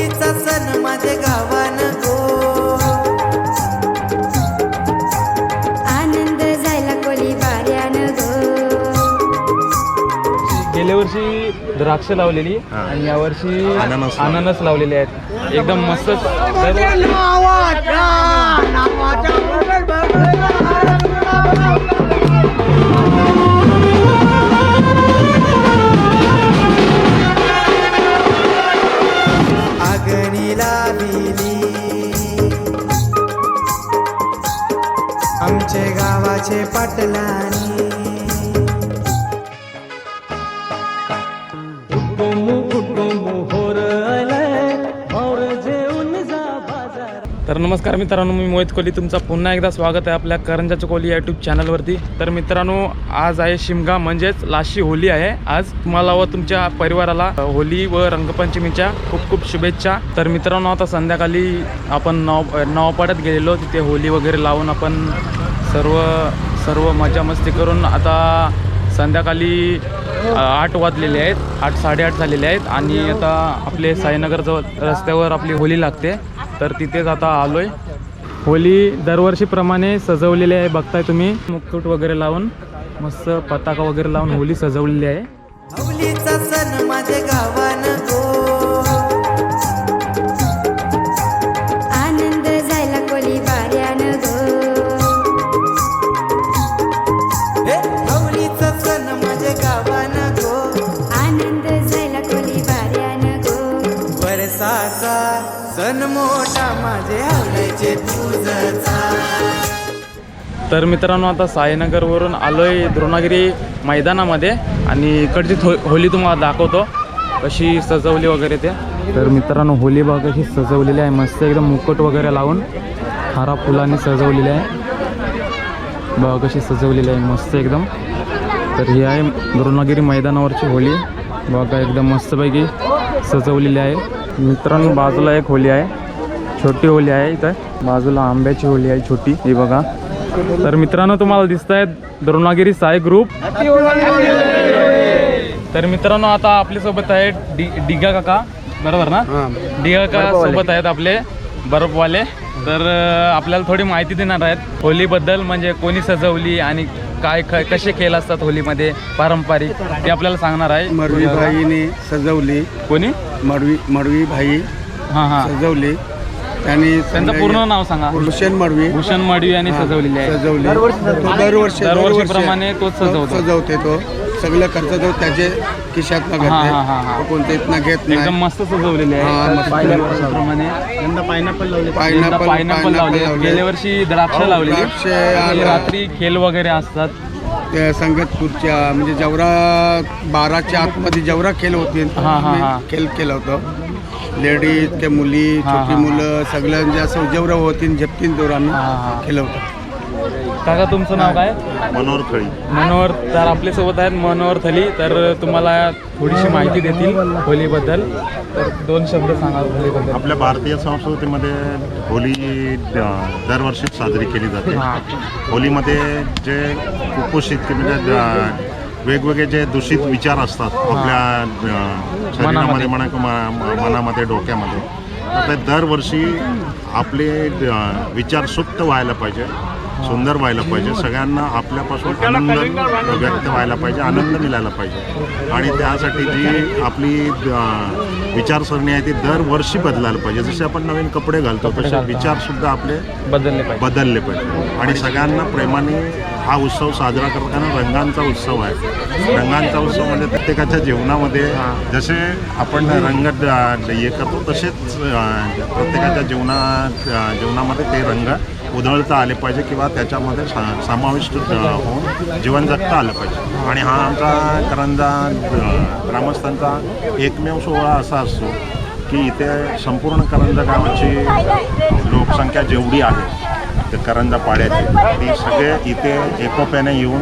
सण माझे गावान गो. आनंद झाला गो. गेल्या वर्षी द्राक्ष लावलेली आणि यावर्षी अननस अननस लावलेले आहेत. एकदम मस्त. आमचे गावाचे पाटलानी. तर नमस्कार मित्रांनो मी मोहित कोहली तुमचा पुन्हा एकदा स्वागत आहे आपल्या करंजाच्या कोहली यूट्यूब चॅनलवरती तर मित्रांनो आज आहे शिमगा म्हणजेच लाशी होली आहे. आज तुम्हाला व तुमच्या परिवाराला होली व रंगपंचमीच्या खूप खूप शुभेच्छा. तर मित्रांनो आता संध्याकाळी आपण नव नवापाड्यात गेलेलो. तिथे होली वगैरे लावून आपण सर्व सर्व मजा मस्ती करून आता संध्याकाळी आठ वाजलेले आहेत. आठ साडेआठ झालेले आहेत. आणि आता आपले साईनगरजवळ रस्त्यावर आपली होली लागते. तर तिथेच आता आलोय. होली दरवर्षीप्रमाणे सजवलेली आहे बघताय तुम्ही. मुकुट वगैरे लावून मस्त पताका वगैरे लावून होली सजवलेली आहे. तर मित्रांनो आता साईनगरवरून आलोय द्रोणागिरी मैदानामध्ये आणि इकडची थो होली तुम्हाला दाखवतो कशी सजवली वगैरे ते. तर मित्रांनो होली बघा कशी सजवलेली आहे. मस्त एकदम मुकुट वगैरे लावून हारा फुलांनी सजवलेली आहे. बघा कशी सजवलेली आहे मस्त एकदम. तर ही आहे द्रोणागिरी मैदानावरची होली. बघा एकदम मस्तपैकी सजवलेली आहे. मित्रांनो बाजूला एक होली आहे. छोटी होली आहे इथं. बाजूला आंब्याची होली आहे छोटी. ही बघा. तर मित्रांनो तुम्हाला दिसत आहेत द्रोणागिरी साई ग्रुप तर मित्रांनो आता आपल्यासोबत आहे डि डिगा काका. बरोबर ना? डिगा काका सोबत आहेत आपले. बर्फवाले तर आपल्याला थोडी माहिती देणार आहेत. होलीबद्दल म्हणजे कोणी सजवली आणि काय कसे खेळ असतात होलीमध्ये पारंपरिक ते आपल्याला सांगणार आहे. मडवी भाईने सजवली. कोणी? मडवी मडवी भाई हां हां. सजवली. त्यांनी त्यांचं पूर्ण नाव सांगा. भूषण मडवी. भूषण मडवी यांनी सजवलेली आहे. सजवली. तो दरवर्षी दरवर्षीप्रमाणे तोच सजवतो. सजवते तो. सगळं खर्च तो त्याचे खिशात हा, हा, हा, हा. घेते कोणत्या इथनं घेत एकदम नाही. मस्त सजवलेली हा, आहे मस्त. पायनॅपल पायनॅपल लावले. गेल्या वर्षी द्राक्ष लावलेली. द्राक्ष आणि. रात्री खेळ वगैरे असतात. त्या संगत खुर्च्या म्हणजे जेवढा बाराच्या आतमध्ये जेवढा खेळ होतील हा, हा, हा. खेळ केलं होतं. लेडीज ते मुली छोटी. मुलं सगळ्यांचे असं जेवढं होतील झपतीन तेवढं आम्ही. केलं होतं काका तुमचं नाव काय? मनोहर खळी मनोहर तर आपल्यासोबत आहेत मनोहर थली तर तुम्हाला थोडीशी माहिती देतील होलीबद्दल. तर दोन शब्द सांगा होलीबद्दल. आपल्या भारतीय संस्कृतीमध्ये होली दरवर्षी साजरी केली जाते. हां. होलीमध्ये जे कुपोषित की म्हणजे वेगवेगळे जे दूषित विचार असतात आपल्या शरीरामध्ये म्हणा मनामध्ये डोक्यामध्ये. तर ते दरवर्षी आपले विचार सुप्त व्हायला पाहिजे. सुंदर व्हायला पाहिजे. सगळ्यांना आपल्यापासून आनंद व्यक्त व्हायला पाहिजे आनंद मिळायला पाहिजे. आणि त्यासाठी जी आपली विचारसरणी आहे ती दरवर्षी बदलायला पाहिजे. जसे आपण नवीन कपडे घालतो तसे. विचारसुद्धा आपले बदलले पाहिजे. बदलले पाहिजे. आणि सगळ्यांना प्रेमाने हा उत्सव साजरा करताना रंगांचा उत्सव आहे. रंगांचा उत्सव म्हणजे प्रत्येकाच्या जीवनामध्ये जसे आपण रंग हे करतो तसेच प्रत्येकाच्या जीवनात अं, जीवनामध्ये ते रंग उधळता आले पाहिजे किंवा त्याच्यामध्ये सा- समाविष्ट होऊन जीवन जगता आलं पाहिजे. आणि हा आमचा करंजा ग्रामस्थांचा एकमेव सोहळा असा असतो की इथे संपूर्ण करंजा गावाची लोकसंख्या जेवढी आहे ते करंजा पाड्याची ती सगळे इथे एकोप्याने येऊन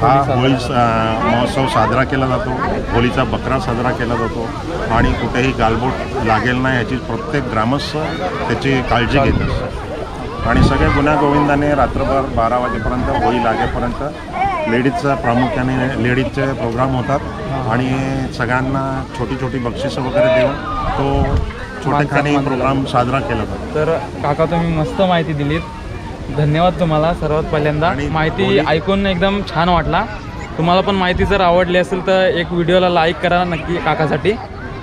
हा होळी महोत्सव साजरा केला जातो होळीचा बकरा साजरा केला जातो आणि कुठेही गालबोट लागेल नाही याची प्रत्येक ग्रामस्थ त्याची काळजी घेत असतात. आणि सगळे गुण्यागोविंदाने रात्रभर बारा वाजेपर्यंत होळी लागेपर्यंत लेडीजचा प्रामुख्याने लेडीजचे प्रोग्राम होतात. आणि सगळ्यांना छोटी छोटी बक्षिसं वगैरे देऊन तो छोटेखानी प्रोग्राम साजरा केला जातो. तर काका तुम्ही मस्त माहिती दिलीत. धन्यवाद तुम्हाला सर्वात पहिल्यांदा. माहिती ऐकून एकदम छान वाटला. तुम्हाला पण माहिती जर आवडली असेल तर एक व्हिडिओला लाईक करा नक्की काकासाठी.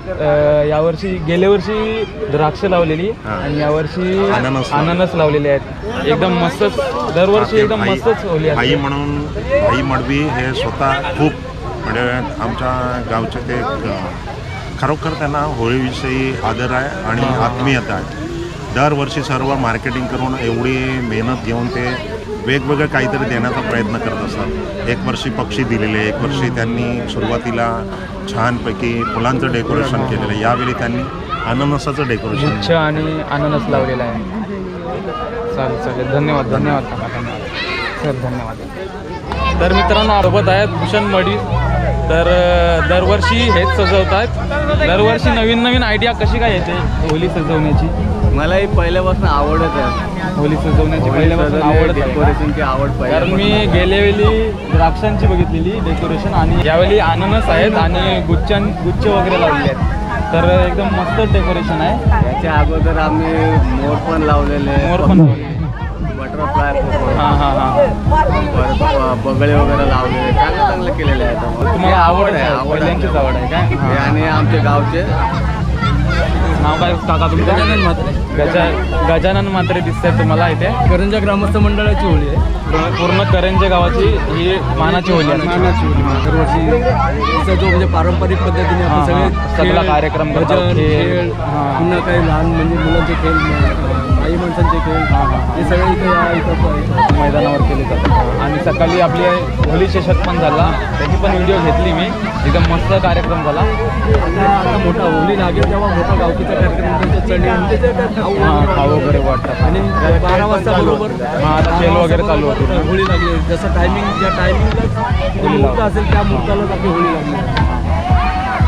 अं, यावर्षी गेल्या वर्षी द्राक्ष लावलेली. आणि यावर्षी अननस अननस लावलेले आहेत. एकदम मस्तच दरवर्षी एकदम मस्तच होली भाई असते म्हणून भाई मडवी हे स्वतः खूप म्हणजे आमच्या गावचे ते अ, खरोखर त्यांना होळीविषयी आदर आहे आणि आत्मीयता आहे. दरवर्षी सर्व मार्केटिंग करून एवढी मेहनत घेऊन ते वेगवेगळं काहीतरी देण्याचा प्रयत्न करत असतात. एक वर्षी पक्षी दिलेले एक वर्षी त्यांनी सुरुवातीला छानपैकी फुलांचं डेकोरेशन केलेलं. यावेळी त्यांनी अननसाचं डेकोरेशन गुच्छ आणि अननस लावलेला आहे. चालेल चालेल. धन्यवाद धन्यवाद. काका धन्यवाद सर धन्यवाद. तर मित्रांनो सोबत आहेत भूषण मडी. तर अं, दरवर्षी हेच सजवतात दरवर्षी नवीन नवीन आयडिया कशी काय येते? होली सजवण्याची? मलाही पहिल्यापासून आवडत आहे. होली सजवण्याची पहिल्यापासून आवडत आहे. का? डेकोरेशनची आवड कारण मी गेल्या वेळी द्राक्षांची बघितलेली डेकोरेशन आणि यावेळी अननस आहेत आणि गुच्छां गुच्छ वगैरे लावलेले आहेत. तर एकदम मस्त डेकोरेशन आहे. याच्या अगोदर आम्ही मोर पण लावलेले. मोर पण. बटरफ्लाय हां हां हां. बगळे वगैरे लावलेले. चांगलं चांगलं केलेले आहेत. तुम्हाला आवड आहे आवड आवड आहे काय? हे हां. आणि आमचे गावचे. नाव काय? काका तुमचं? गजा गजानन म्हात्रे दिसतात तुम्हाला इथे. करंजा ग्रामस्थ मंडळाची होळी आहे. पूर्ण- करंजे गावाची ही मानाची होली आहे. मानाची होळी दरवर्षी जो म्हणजे पारंपरिक पद्धतीने आपण. सगळे सगळा कार्यक्रम हां. पुन्हा काही लहान म्हणजे मुलांचे खेळ. आई माणसांचे खेळ. हां, सगळे इथे या- इथं मैदानावर केले जातात. आणि सकाळी आपली होली शेषक पण झाला. त्याची पण व्हिडिओ घेतली मी. एकदम मस्त कार्यक्रम झाला. आता मोठा होळी लागेल तेव्हा मोठा गावकीचा कार्यक्रम त्यांच्या खाऊ वगैरे वाटतात. आणि बारा वाजता बरोबर. आता खेळ वगैरे चालू होते. होळी लागली. जसं टायमिंग ज्या टायमिंगला मुहूर्त असेल त्या मुहूर्तालाच आपली होळी लागली.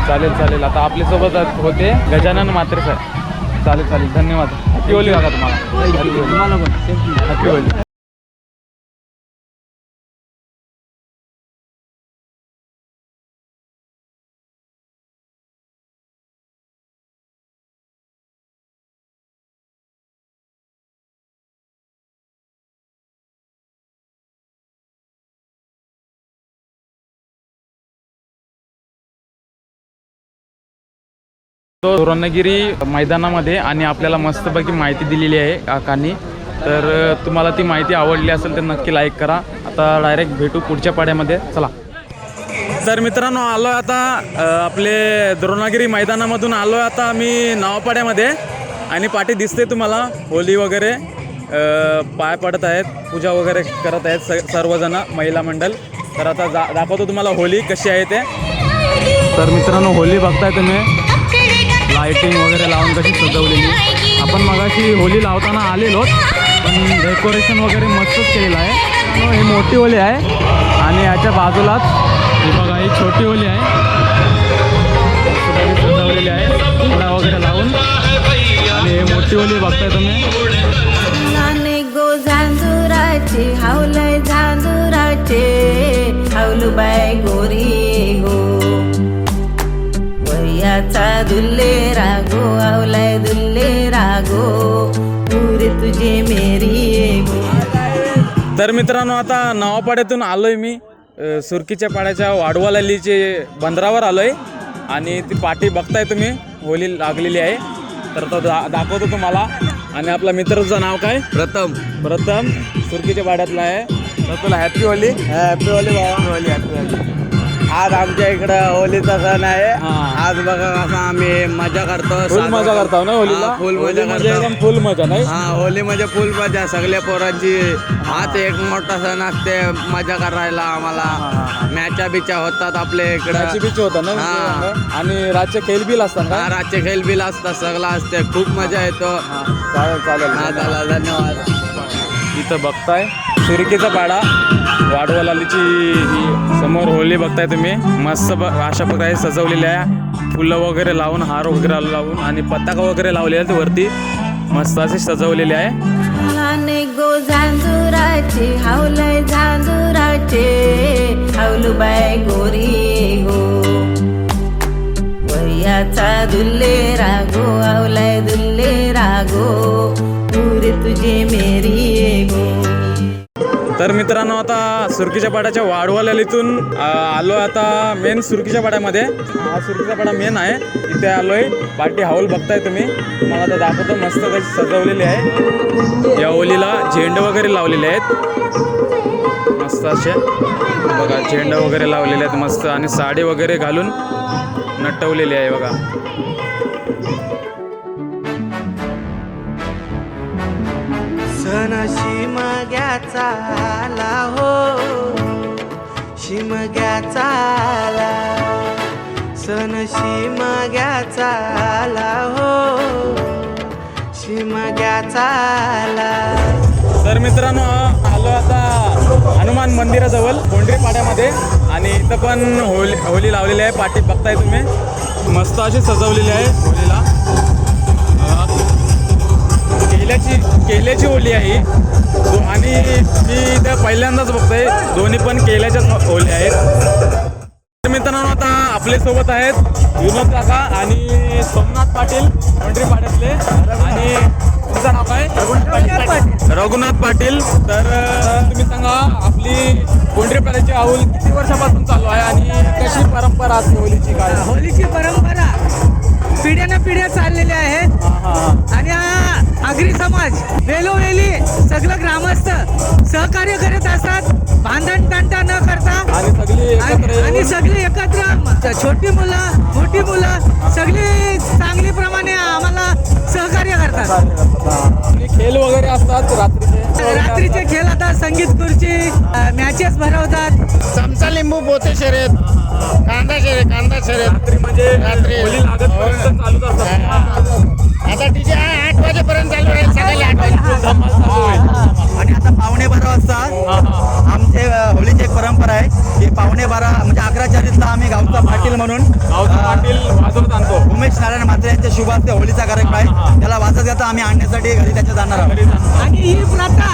चालेल चालेल. आता आपल्यासोबत होते गजानन म्हात्रे साहेब चालेल चालेल. धन्यवाद. हॅपी होली काका तुम्हाला. हॅपी होली तो रत्नागिरी मैदानामध्ये आणि आपल्याला मस्तपैकी माहिती दिलेली आहे काकांनी. तर तुम्हाला ती माहिती आवडली असेल तर नक्की लाईक करा. आता डायरेक्ट भेटू पुढच्या पाड्यामध्ये. चला. तर मित्रांनो आलो आता आपले द्रोणागिरी मैदानामधून आलो आता आम्ही नावापाड्यामध्ये. आणि पाठी दिसते तुम्हाला होली वगैरे पाय पडत आहेत पूजा वगैरे करत आहेत स सर्वजण महिला मंडळ तर आता जा दाखवतो तुम्हाला होली कशी आहे ते. तर मित्रांनो होली बघताय तुम्ही. लाइटिंग वगैरे लावून कशी सजवलेली. आपण मगाशी होली लावताना आलेलो पण डेकोरेशन वगैरे मस्तच केलेलं आहे. हो, हे मोठी होली आहे. आणि याच्या बाजूलाच ही बघा ही छोटी होली आहे. सजवलेली आहे. फुला वगैरे लावून. आणि हे मोठी होली बघताय तुम्ही. नाने गो झांजुराचे हावलय झांजुराचे हावलुबाई गोरी गो. वयाचा दुल्ले रागो हावलाय दुल्ले रागो पुरे तुझे मेरी गो तर मित्रांनो आता नवापाड्यातून आलो आहे मी. अ, सुरकीच्या पाड्याच्या वाडवालालीचे बंदरावर आलो आहे आणि ती पाठी बघताय तुम्ही होली लागलेली आहे. तर तो दा दाखवतो तुम्हाला. आणि आपल्या मित्राचं नाव काय? प्रथम. प्रथम सुरकीच्या पाड्यातला आहे. तर तुला हॅपी होली? हॅपी होली बाबा होली हॅपी होली. आज आमच्या इकडं होलीचा सण आहे. हां. आज बघा कसं आम्ही मजा करतो फुल मजा करता ना होलीला? हां, फुल होली मजा म्हणजे करतो. एकदम फुल मजा नाही? हा होली म्हणजे फुल मजा सगळ्या पोरांची हाच एक मोठा सण असते मजा करायला आम्हाला. मॅचा बिचा होतात आपल्या मॅची इकडं बीच होता ना हां. आणि रातचे खेळ बिल असतात का हा, रातचे खेळ बिल असतात सगळं असते खूप मजा येतो. चालेल चालेल. हा चला धन्यवाद. इथं बघताय सुरकीचा पाडा. वाडवालालीची ही समोर होळी बघताय तुम्ही. मस्त ब- अशा प्रकारे सजवलेली आहे. फुलं वगैरे लावून हार वगैरे लावून आणि पताका वगैरे लावलेले आहेत वरती. मस्त असे सजवलेले आहे. नाने गो झांजुराचे हावलय गोरी गो. वयाचा दुल्ले रागो पुरे तुझे मेरी गो. तर मित्रांनो आता सुरकीच्या पाड्याच्या वाडवाल्यालीतून अ, आलो आता मेन सुरकीच्या पाड्यामध्ये. हा सुरकीचा पाडा मेन आहे. इथे आलोय. पार्टी हाऊल बघताय तुम्ही. तुम्हाला आता दाखवतो मस्त कशी सजवलेली आहे. या ओलीला झेंडे वगैरे लावलेले आहेत. मस्त असे. बघा झेंडे वगैरे लावलेले आहेत मस्त. आणि साडी वगैरे घालून नटवलेली आहे बघा. शिमग्याचा आला हो. शिमग्याचा आला सण शिमग्याचा आला हो. शिमग्याचा आला तर मित्रांनो आलो आता हनुमान मंदिराजवळ कोंढरी पाड्यामध्ये आणि इथं पण होली होली लावलेली आहे पाठी बघताय तुम्ही. मस्त अशी सजवलेली आहे. केल्याची केल्याची होली आहे आणि मी इथं पहिल्यांदाच बघतोय. दोन्ही पण केल्याच्याच होली आहेत. तर मित्रांनो आता आपले सोबत आहेत विनोद काका आणि सोमनाथ पाटील कोंडरी पाड्यातले. आणि तुमचं नाव काय? रघुनाथ पाटील. तर तुम्ही सांगा आपली कोंढरी पाड्याची आऊल किती वर्षापासून चालू आहे आणि कशी परंपरा असते होलीची काय? होलीची परंपरा. पिढ्यानं पिढ्या चाललेल्या आहेत. आणि हा आगरी समाज वेलोवेली सगळं ग्रामस्थ सहकार्य करत असतात. भांडण तांटा न करता. आणि सगळी एकत्र छोटी मुलं मोठी मुलं सगळी चांगली प्रमाणे आम्हाला सहकार्य करतात. खेळ वगैरे असतात रात्रीचे. रात्रीचे खेळ आता संगीत खुर्ची मॅचेस भरवतात. चमचा लिंबू पोते शर्यत. कांदा शर्यत कांदा शर्यत. रात्री म्हणजे रात्री. होली लागत चालूच असतात. आता तिचे आठ वाजेपर्यंत चालू राहील. आणि आता पावणे बारा वाजता. आमचे होळीची एक परंपरा आहे की पावणे बारा म्हणजे अकरा चाळीसला आम्ही गावचा पाटील म्हणून पाटील वाजवत आणतो. उमेश नारायण म्हात्रे यांच्या शुभ हस्ते होळीचा कार्यक्रम आहे. त्याला वाजत घेता आम्ही आणण्यासाठी घरी त्याच्या जाणार आहोत. आणि ही प्रथा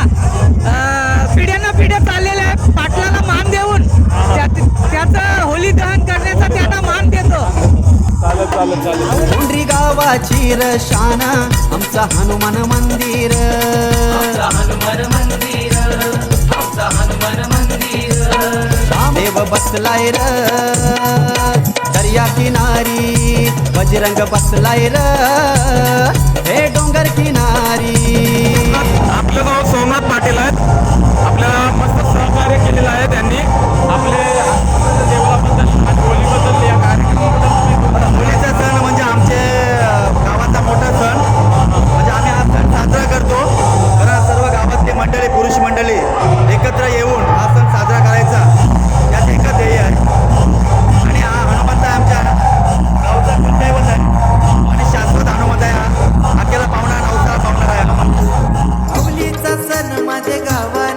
अं, पिढ्यानं पिढ्या चाललेल्या आहे पाटलाला मान देऊन त्या- त्याचं होली दहन करण्याचा त्यांना मान देतो. चालत चालत चालत कोंढरी गावाची रशाना आमचा हनुमान मंदिर. देव बसलाय र. दर्या किनारी बजरंग बसलाय र. हे डोंगर किनारी. सण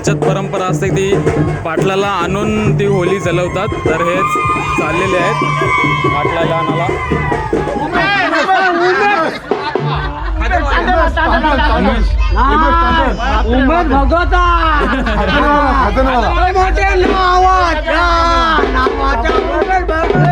त्यांच्यात परंपरा असते ती पाटलाला आणून ती होली जलवतात तर हेच चाललेले आहेत पाटलाला आणाला भगवता मोठे नावाच्या नावाच्या मोठे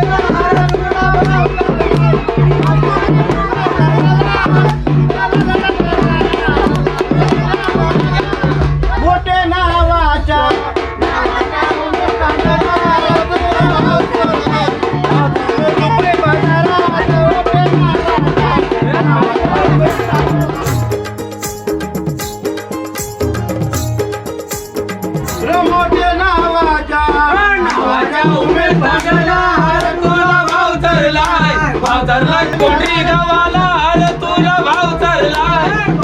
भाव धरलाय भाव धरलाय कोणी गावाला तुला भाव धरलाय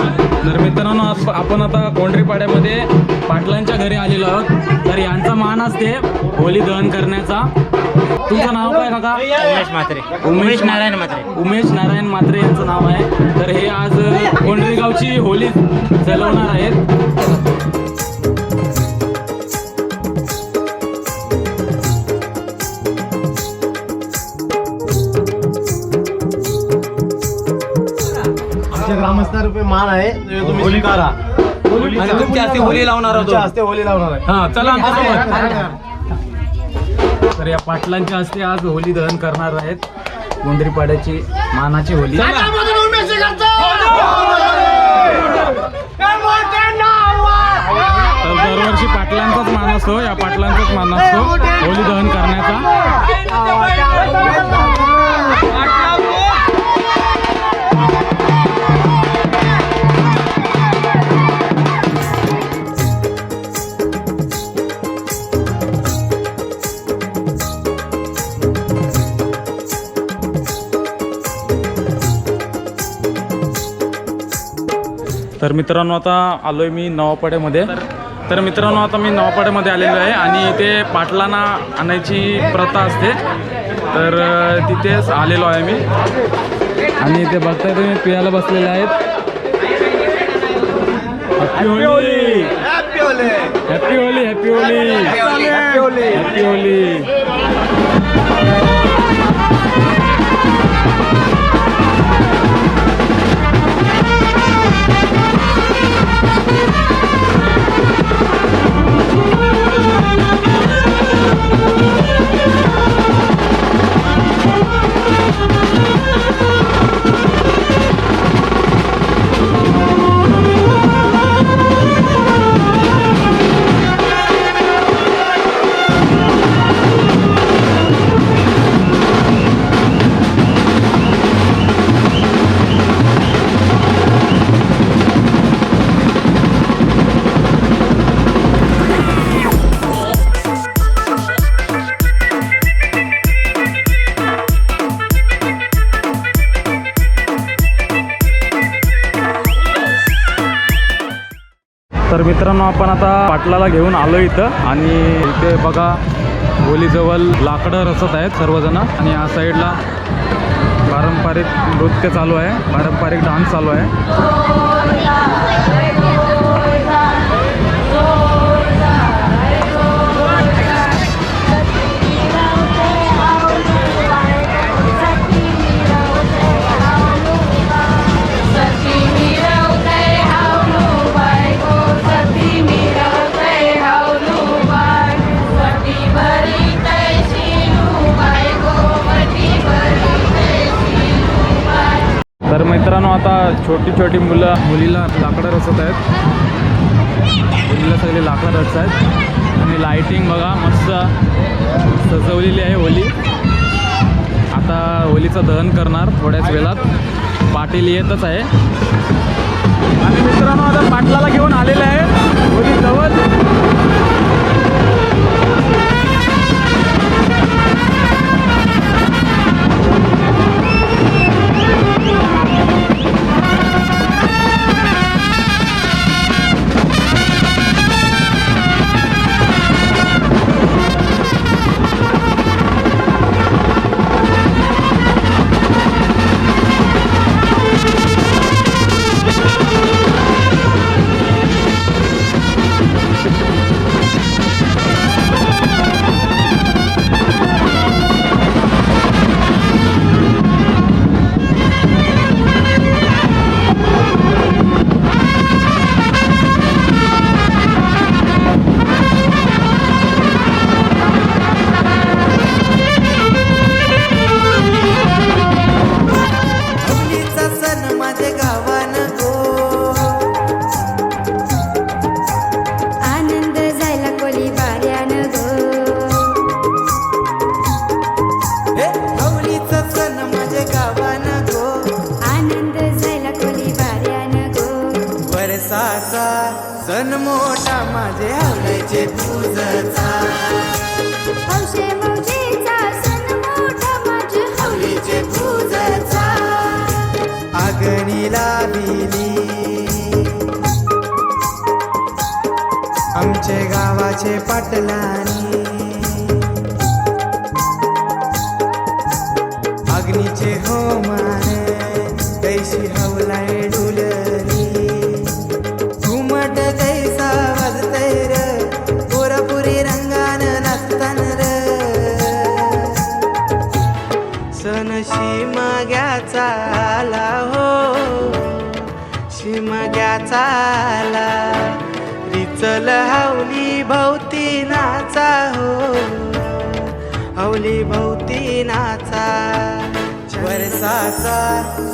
तर मित्रांनो आप- आपण आता कोंढरीपाड्यामध्ये पाटलांच्या घरी आलेलो आहोत. तर यांचा मान असते होली दहन करण्याचा. तुमचं नाव काय काका? उमेश म्हात्रे. उमेश नारायण म्हात्रे. उमेश नारायण म्हात्रे यांचं नाव आहे. तर हे आज कोंढरी गावची होली चलवणार आहेत. आमच्या ग्रामस्थांतर्फे मान आहे ते तुम्ही स्वीकारा. आणि तुमच्या हस्ते होली लावणार तुमच्या होतो हस्ते होली लावणार आहे. हा चला आमच्यासोबत तर या पाटलांच्या हस्ते आज होली दहन करणार आहेत. कोंढरी पाड्याची मानाची होली. तर दरवर्षी पाटलांचाच मान असतो या पाटलांचाच मान असतो होली दहन करण्याचा. तर मित्रांनो आता आलोय मी नवापाड्यामध्ये. तर मित्रांनो आता मी नवापाड्यामध्ये आलेलो आहे आणि इथे पाटलांना आणायची प्रथा असते. तर तिथेच आलेलो आहे मी. आणि इथे बघताय तुम्ही पियाला बसलेले आहेत. Happy Holi happy Holi happy Holi happy Holi मित्रांनो आपण आता पाटलाला घेऊन आलो इथं. आणि इथे बघा होलीजवळ लाकडं रचत आहेत सर्वजण. आणि या साईडला पारंपरिक नृत्य चालू आहे. पारंपरिक डान्स चालू आहे. छोटी छोटी मुलं मुलीला लाकडं रचत आहेत. मुलीला सगळे लाकडं रचत आहेत. आणि लाईटिंग बघा मस्त सजवलेली आहे होली. आता होलीचं दहन करणार थोड्याच वेळात. पाटील येतच आहे. आणि मित्रांनो आता पाटलाला घेऊन आलेलं आहे. होली जवळ.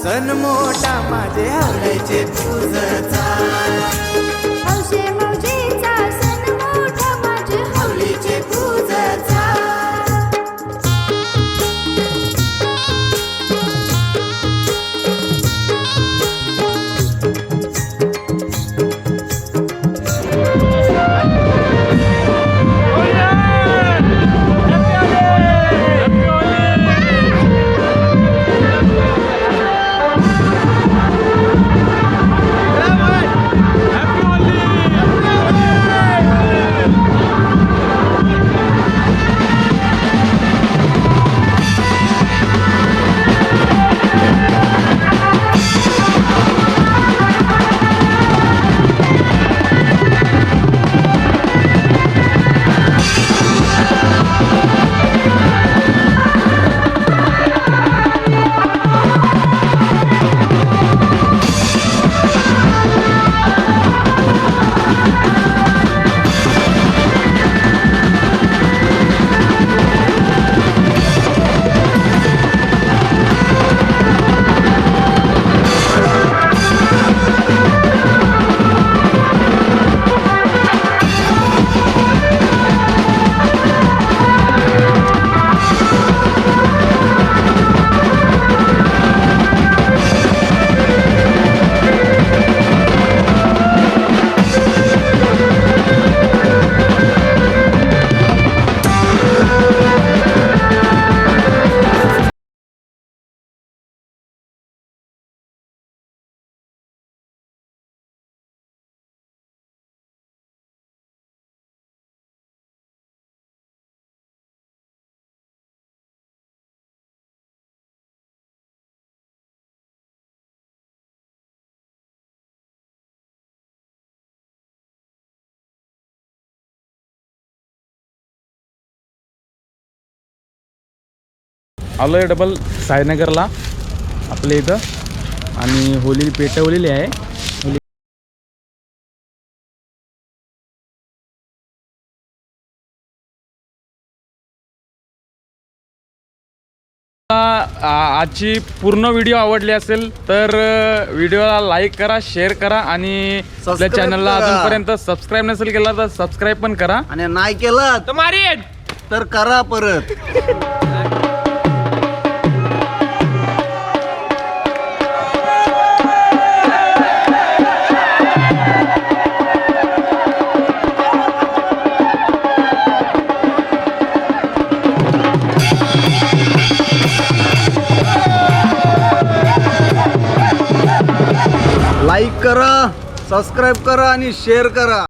सन मोठा माझे हवल्याचे तुझचा आलो आहे डबल साईनगरला आपल्या इथं. आणि होली पेटवलेली आहे. होली आ- आजची पूर्ण व्हिडिओ आवडली असेल तर व्हिडिओला लाईक करा शेअर करा आणि आपल्या चॅनलला. अजूनपर्यंत सबस्क्राईब नसेल केला तर सबस्क्राईब पण करा. आणि नाही केलं तर करा परत. करा सबस्क्राईब करा आणि शेअर करा.